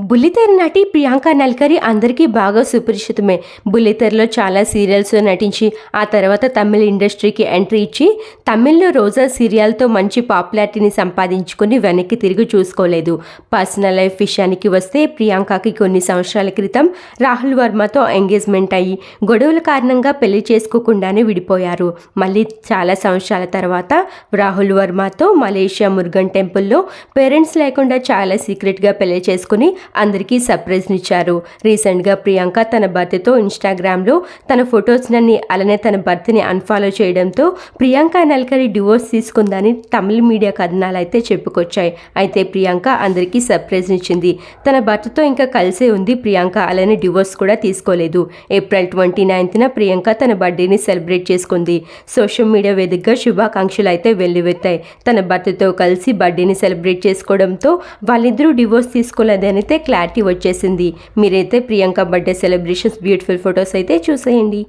బుల్లితెర నటి ప్రియాంక నల్కరి అందరికీ బాగా సుపరిచితమే. బుల్లితెరలో చాలా సీరియల్స్లో నటించి ఆ తర్వాత తమిళ ఇండస్ట్రీకి ఎంట్రీ ఇచ్చి తమిళ్ళో రోజా సీరియల్తో మంచి పాపులారిటీని సంపాదించుకుని వెనక్కి తిరిగి చూసుకోలేదు. పర్సనల్ లైఫ్ విషయానికి వస్తే ప్రియాంకకి కొన్ని సంవత్సరాల క్రితం రాహుల్ వర్మతో ఎంగేజ్మెంట్ అయ్యి గొడవల కారణంగా పెళ్ళి చేసుకోకుండానే విడిపోయారు. మళ్ళీ చాలా సంవత్సరాల తర్వాత రాహుల్ వర్మతో మలేషియా మురుగన్ టెంపుల్లో పేరెంట్స్ లేకుండా చాలా సీక్రెట్గా పెళ్ళి చేసుకుని అందరికీ సర్ప్రైజ్నిచ్చారు రీసెంట్గా ప్రియాంక తన భర్తతో ఇన్స్టాగ్రామ్లో తన ఫొటోస్నన్ని అలానే తన భర్తని అన్ఫాలో చేయడంతో ప్రియాంక నల్కరి డివోర్స్ తీసుకుందని తమిళ మీడియా కథనాలు అయితే చెప్పుకొచ్చాయి. అయితే ప్రియాంక అందరికీ సర్ప్రైజ్నిచ్చింది తన భర్తతో ఇంకా కలిసే ఉంది ప్రియాంక అలానే డివోర్స్ కూడా తీసుకోలేదు. ఏప్రిల్ ట్వంటీ నైన్త్న ప్రియాంక తన బర్త్డేని సెలబ్రేట్ చేసుకుంది. సోషల్ మీడియా వేదికగా శుభాకాంక్షలు అయితే వెల్లువెత్తాయి. తన భర్తతో కలిసి బర్త్డేని సెలబ్రేట్ చేసుకోవడంతో వాళ్ళిద్దరూ డివోర్స్ తీసుకోలేదని అయితే క్లారిటీ వచ్చేసింది. మీరైతే Priyanka birthday celebrations beautiful photos అయితే చూసేయండి.